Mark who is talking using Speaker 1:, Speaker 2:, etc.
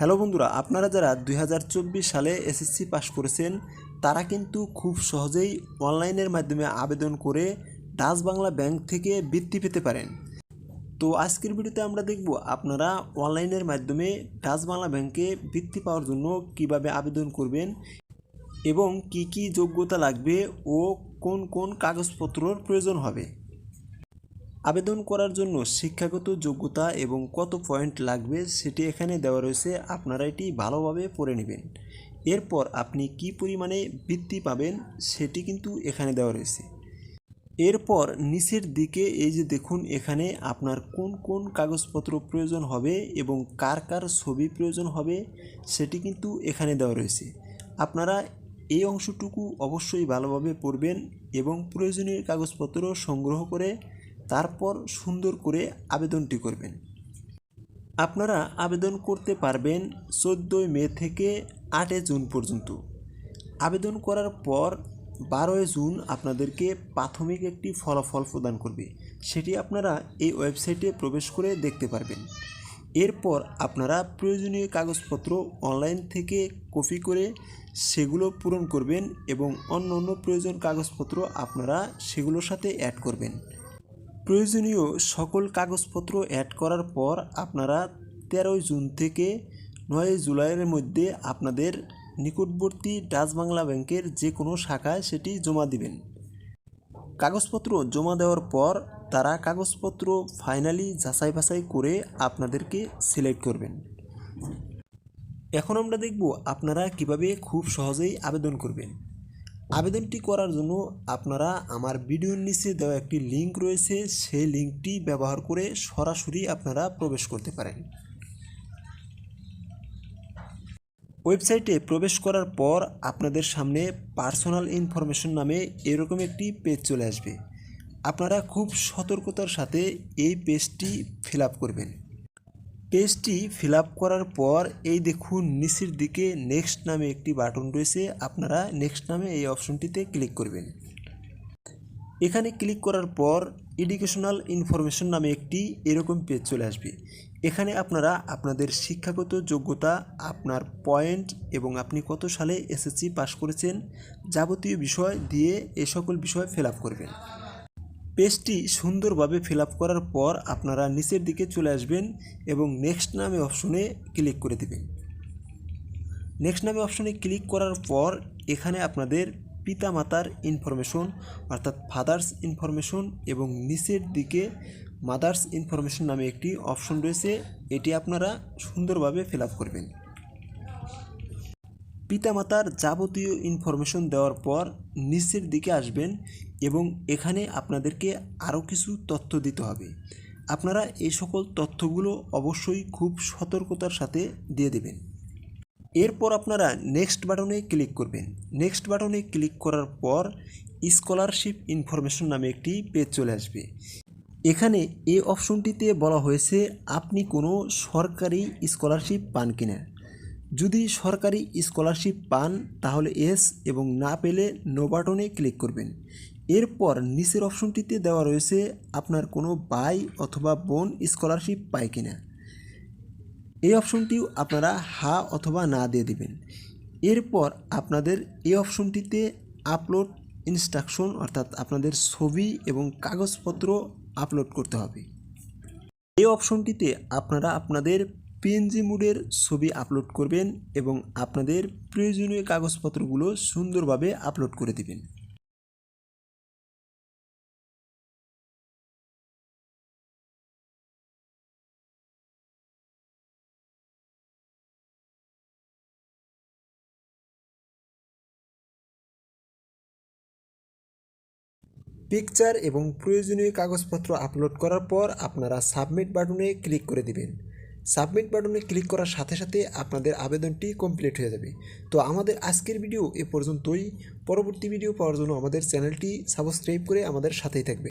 Speaker 1: Hello বন্ধুরা, আপনারা যারা দুই হাজার চব্বিশ সালে এসএসসি পাস করেছেন, তারা কিন্তু খুব সহজেই অনলাইনের মাধ্যমে আবেদন করে ডাচ বাংলা ব্যাংক থেকে বৃত্তি পেতে পারেন। তো আজকের ভিডিওতে আমরা দেখব আপনারা অনলাইনের মাধ্যমে ডাচ বাংলা ব্যাংকে বৃত্তি পাওয়ার জন্য কীভাবে আবেদন করবেন এবং কি কি যোগ্যতা লাগবে ও কোন কোন কাগজপত্রর প্রয়োজন হবে। আবেদন করার জন্য শিক্ষাগত যোগ্যতা এবং কত পয়েন্ট লাগবে সেটি এখানে দেওয়া রয়েছে, আপনারা এটি ভালোভাবে পড়ে নেবেন। এরপর আপনি কি পরিমাণে বৃত্তি পাবেন সেটি কিন্তু এখানে দেওয়া রয়েছে। এরপর নিচের দিকে এই যে দেখুন, এখানে আপনার কোন কোন কাগজপত্র প্রয়োজন হবে এবং কার কার ছবি প্রয়োজন হবে সেটি কিন্তু এখানে দেওয়া রয়েছে। আপনারা এই অংশটুকু অবশ্যই ভালোভাবে পড়বেন এবং প্রয়োজনীয় কাগজপত্র সংগ্রহ করে তারপর সুন্দর করে আবেদনটি করবেন। আপনারা আবেদন করতে পারবেন চোদ্দোই মে থেকে আটই জুন পর্যন্ত। আবেদন করার পর বারোই জুন আপনাদেরকে প্রাথমিক একটি ফলাফল প্রদান করবে। সেটি আপনারা এই ওয়েবসাইটে প্রবেশ করে দেখতে পারবেন। এরপর আপনারা প্রয়োজনীয় কাগজপত্র অনলাইন থেকে কপি করে সেগুলো পূরণ করবেন এবং অন্য অন্য প্রয়োজন কাগজপত্র আপনারা সেগুলোর সাথে অ্যাড করবেন। প্রয়োজনীয় সকল কাগজপত্র অ্যাড করার পর আপনারা তেরোই জুন থেকে নয় জুলাইয়ের মধ্যে আপনাদের নিকটবর্তী ডাচ বাংলা ব্যাংকের যে কোনো শাখায় সেটি জমা দিবেন। কাগজপত্র জমা দেওয়ার পর তারা কাগজপত্র ফাইনালি যাচাই বাছাই করে আপনাদেরকে সিলেক্ট করবেন। এখন আমরা দেখব আপনারা কীভাবে খুব সহজেই আবেদন করবেন। আবেদনটি করার জন্য আপনারা আমার ভিডিওর নিচে দেওয়া একটি লিঙ্ক রয়েছে, সেই লিঙ্কটি ব্যবহার করে সরাসরি আপনারা প্রবেশ করতে পারেন। ওয়েবসাইটে প্রবেশ করার পর আপনাদের সামনে পার্সোনাল ইনফরমেশন নামে এরকম একটি পেজ চলে আসবে। আপনারা খুব সতর্কতার সাথে এই পেজটি ফিল করবেন। পেজটি ফিল করার পর এই দেখুন নিচের দিকে নেক্সট নামে একটি বাটন রয়েছে, আপনারা নেক্সট নামে এই অপশনটিতে ক্লিক করবেন। এখানে ক্লিক করার পর এডুকেশনাল ইনফরমেশন নামে একটি এরকম পেজ চলে আসবে। এখানে আপনারা আপনাদের শিক্ষাগত যোগ্যতা, আপনার পয়েন্ট এবং আপনি কত সালে এসএসসি পাশ করেছেন যাবতীয় বিষয় দিয়ে এ সকল বিষয় ফিল করবেন। পেজটি সুন্দরভাবে ফিল করার পর আপনারা নিচের দিকে চলে আসবেন এবং নেক্সট নামে অপশনে ক্লিক করে দেবেন। নেক্সট নামে অপশনে ক্লিক করার পর এখানে আপনাদের পিতামাতার ইনফরমেশন, অর্থাৎ ফাদার্স ইনফরমেশন এবং নিচের দিকে মাদার্স ইনফরমেশন নামে একটি অপশন রয়েছে, এটি আপনারা সুন্দরভাবে ফিল করবেন। পিতামাতার যাবতীয় ইনফরমেশন দেওয়ার পর নিচের দিকে আসবেন এবং এখানে আপনাদেরকে আরও কিছু তথ্য দিতে হবে। আপনারা এই সকল তথ্যগুলো অবশ্যই খুব সতর্কতার সাথে দিয়ে দেবেন। এরপর আপনারা নেক্সট বাটনে ক্লিক করবেন। নেক্সট বাটনে ক্লিক করার পর স্কলারশিপ ইনফরমেশন নামে একটি পেজ চলে আসবে। এখানে এই অপশনটিতে বলা হয়েছে, আপনি কোনো সরকারি স্কলারশিপ পান কিনা? যদি সরকারি স্কলারশিপ পান, তাহলে এস এবং না পেলে নো বাটনে ক্লিক করবেন। এরপর নিচের অপশনটিতে দেওয়া রয়েছে আপনার কোনো ভাই অথবা বোন স্কলারশিপ পায় কিনা। এই অপশনটিও আপনারা হা অথবা না দিয়ে দিবেন। এরপর আপনাদের এই অপশনটিতে আপলোড ইনস্ট্রাকশন অর্থাৎ আপনাদের ছবি এবং কাগজপত্র আপলোড করতে হবে। এই অপশনটিতে আপনারা আপনাদের পিএনজি মুডের ছবি আপলোড করবেন এবং আপনাদের প্রয়োজনীয় কাগজপত্রগুলো সুন্দরভাবে আপলোড করে দিবেন। পিকচার এবং প্রয়োজনীয় কাগজপত্র আপলোড করার পর আপনারা সাবমিট বাটনে ক্লিক করে দিবেন। সাবমিট বাটনে ক্লিক করার সাথে সাথে আপনাদের আবেদনটি কমপ্লিট হয়ে যাবে। তো আমাদের আজকের ভিডিও এ পর্যন্তই। পরবর্তী ভিডিও পাওয়ার জন্য আমাদের চ্যানেলটি সাবস্ক্রাইব করে আমাদের সাথেই থাকবে।